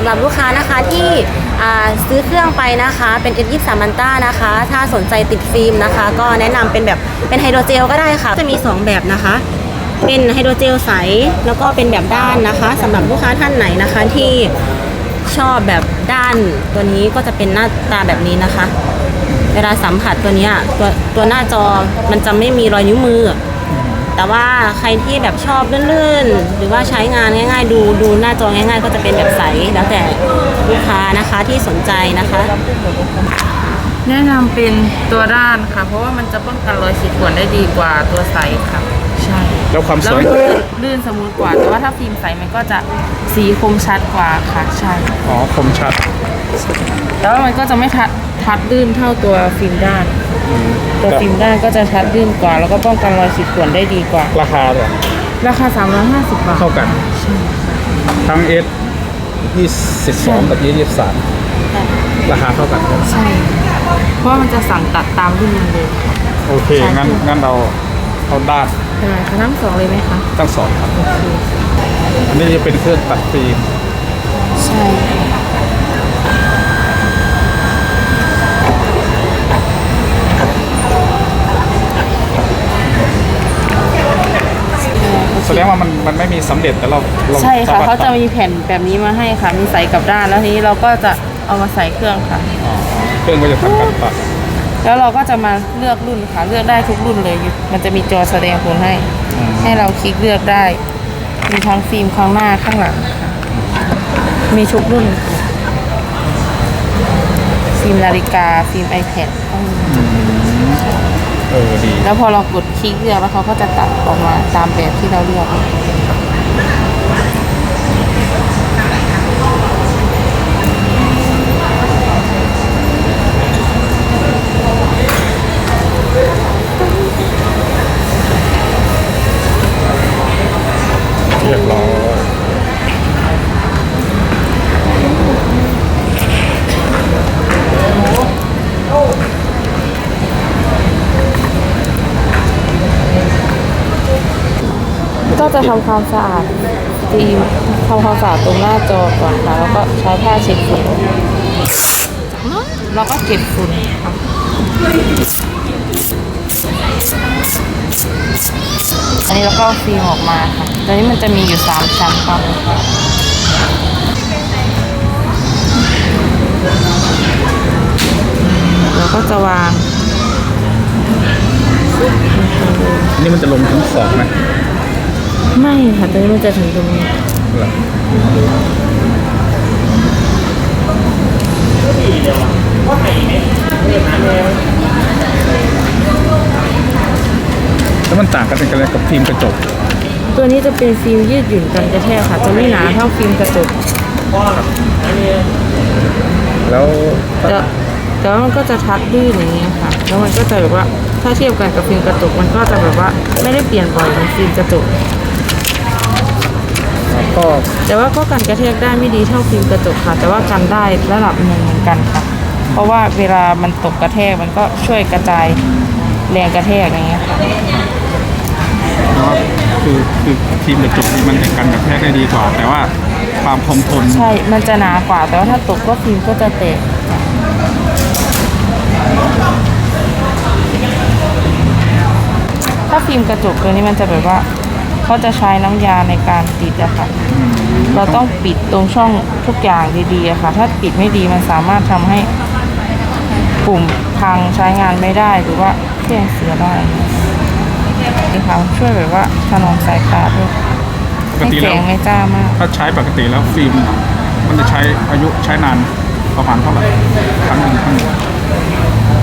ำหรับลูกค้านะคะที่ซื้อเครื่องไปนะคะ เป็น S23 มันต้านะคะ ถ้าสนใจติดฟิล์มนะคะ ก็แนะนำเป็นแบบเป็นไฮโดรเจลก็ได้ค่ะ จะมี 2 แบบนะคะ เป็นไฮโดรเจลใส แล้วก็เป็นแบบด้านนะคะสำหรับลูกค้าท่านไหนนะคะที่ชอบแบบด้านตัวนี้ก็จะเป็นหน้าตาแบบนี้นะคะ เวลาสัมผัสตัวนี้ตัวตัวหน้าจอมันจะไม่มีรอยนิ้วมือ แต่ว่าใครที่แบบชอบลื่นๆ หรือว่าใช้งานง่าย ๆ ดูดูหน้าจอง่าย ๆ ก็จะเป็นแบบใสแล้วแต่ลูกค้านะคะที่สนใจนะคะ แนะนำเป็นตัวด้านค่ะ เพราะว่ามันจะป้องกันรอยขีดข่วนได้ดีกว่าตัวใสค่ะ ใช่แล้วความสแล้ววยลื่นลื่นสมูทกว่า แต่ว่าถ้าฟิล์มใสมันก็จะสีคมชัดกว่าค่ะ ใช่ อ๋อคมชัด แต่ว่ามันก็จะไม่ทัด ทัดลื่นเท่าตัวฟิล์มด้าน ตัวฟิล์มด้านก็จะชัดลื่นกว่า แล้วก็ป้องกันรอยขีดข่วนได้ดีกว่า ราคาเนี่ยราคา 350 บาทเท่ากัน ทั้ง S 22กับ S 23ราคาเท่ากันใช่ เพราะว่ามันจะสั่งตัดตามรุ่นมันเลย โอเค งั้นงั้นเราเอาด้านใช่ไหมคะทั้งสองเลยไหมคะทั้งสองครับอันนี้จะเป็นเครื่องตัดฟิล์มใช่ แสดงว่า มันมันไม่มีสำเร็จแต่เราเราใช่ค่ะสมรถเขาจะตัดมีแผ่นแบบนี้มาให้ค่ะ มีใส่กับด้านแล้วทีนี้เราก็จะเอามาใส่เครื่องค่ะ อ๋อเครื่องก็จะทำการตัดแล้วเราก็จะมาเลือกรุ่นค่ะ เลือกได้ทุกรุ่นเลย มันจะมีจอแสดงผลให้ ให้เราคลิกเลือกได้ มีทั้งฟิล์มข้างหน้าข้างหลังค่ะมีทุกรุ่นค่ะฟิล์มนาฬิกา ฟิล์ม iPad ก็มี เออดี แล้วพอเรากดคลิกเลือกแล้วเขาก็จะตัดออกมาตามแบบที่เราเลือก ก็จะทำความสะอาดฟิล์มทำความสะอาดตรงหน้าจอก่อนค่ะ แล้วก็ใช้ผ้าเช็ดฝุ่นแล้วก็เก็บฝุ่นค่ะอันนี้เราก็ฟิล์มออกมาค่ะตอนนี้มันจะมีอยู่สามชั้นครับเราก็จะวางอันนี้มันจะลงทั้งสองไหม ไม่ค่ะตอนนี้มันจะถึงตรงนี้เหรอแล้วมันต่างกันเป็นอะไรกับฟิล์มกระจก ตัวนี้จะเป็นฟิล์มยืดหยุ่นกันกระแทกค่ะ จะไม่หนาเท่าฟิล์มกระจกแล้วแต่แต่ว่ามันก็จะทัดลื่นอย่างเงี้ยค่ะ แล้วมันก็จะแบบว่าถ้าเทียบกันกับฟิล์มกระจกมันก็จะแบบว่าไม่ได้เปลี่ยนบ่อยเหมือนฟิล์มกระจก ก็แต่ว่าก็กันกระแทกได้ไม่ดีเท่าฟิล์มกระจกค่ะ แต่ว่ากันได้ระดับหนึ่งเหมือนกันค่ะ เพราะว่าเวลามันตกกระแทกมันก็ช่วยกระจายแรงกระแทกอย่างเงี้ยค่ะแล้วคือคือฟิล์มกระจกนี่มันจะกันกระแทกได้ดีกว่า แต่ว่าความคงทน ใช่ มันจะหนากว่า แต่ว่าถ้าตกก็ฟิล์มก็จะแตกค่ะถ้าฟิล์มกระจกตัวนี้มันจะแบบว่า เขาจะใช้น้ำยาในการติดอะค่ะ เราต้องปิดตรงช่องทุกอย่างดีๆอะค่ะ ถ้าปิดไม่ดีมันสามารถทำให้ปุ่มพังใช้งานไม่ได้หรือว่าเครื่องเสียได้นี่ค่ะช่วยแบบว่าถนอมสายตาด้วยปกให้ติแสแล้วงไม่จ้ามาก ถ้าใช้ปกติแล้วฟิล์มมันจะใช้อายุใช้นานประมาณเท่าไหร่ครั้งหนึ่งครั้งหนึ่ง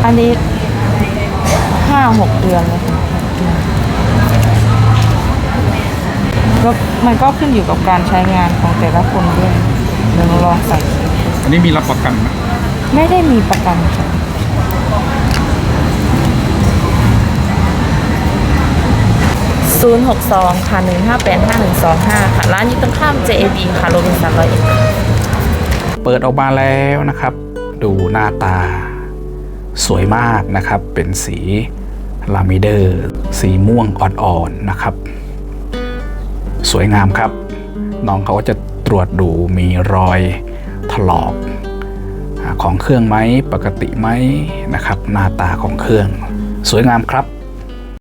อันนี้ห้าหกเดือนเลยค่ะ ก็มันก็ขึ้นอยู่กับการใช้งานของแต่ละคนด้วยเดี๋ยวเราลองใส่ อันนี้มีรับประกันไหมไม่ได้มีประกันค่ะศูนย์หกสองค่ะหนึ่งห้าแปดห้าหนึ่งสองห้าค่ะ ร้านอยู่ตรงข้าม JAB ค่ะโรบินสันร้อยเอ็ดเปิดออกมาแล้วนะครับ ดูหน้าตา สวยมากนะครับ เป็นสีลามิเดอร์ สีม่วงอ่อนๆนะครับ สวยงามครับ น้องเขาก็จะตรวจดูมีรอยถลอกของเครื่องไหมปกติไหมนะครับ หน้าตาของเครื่อง สวยงามครับ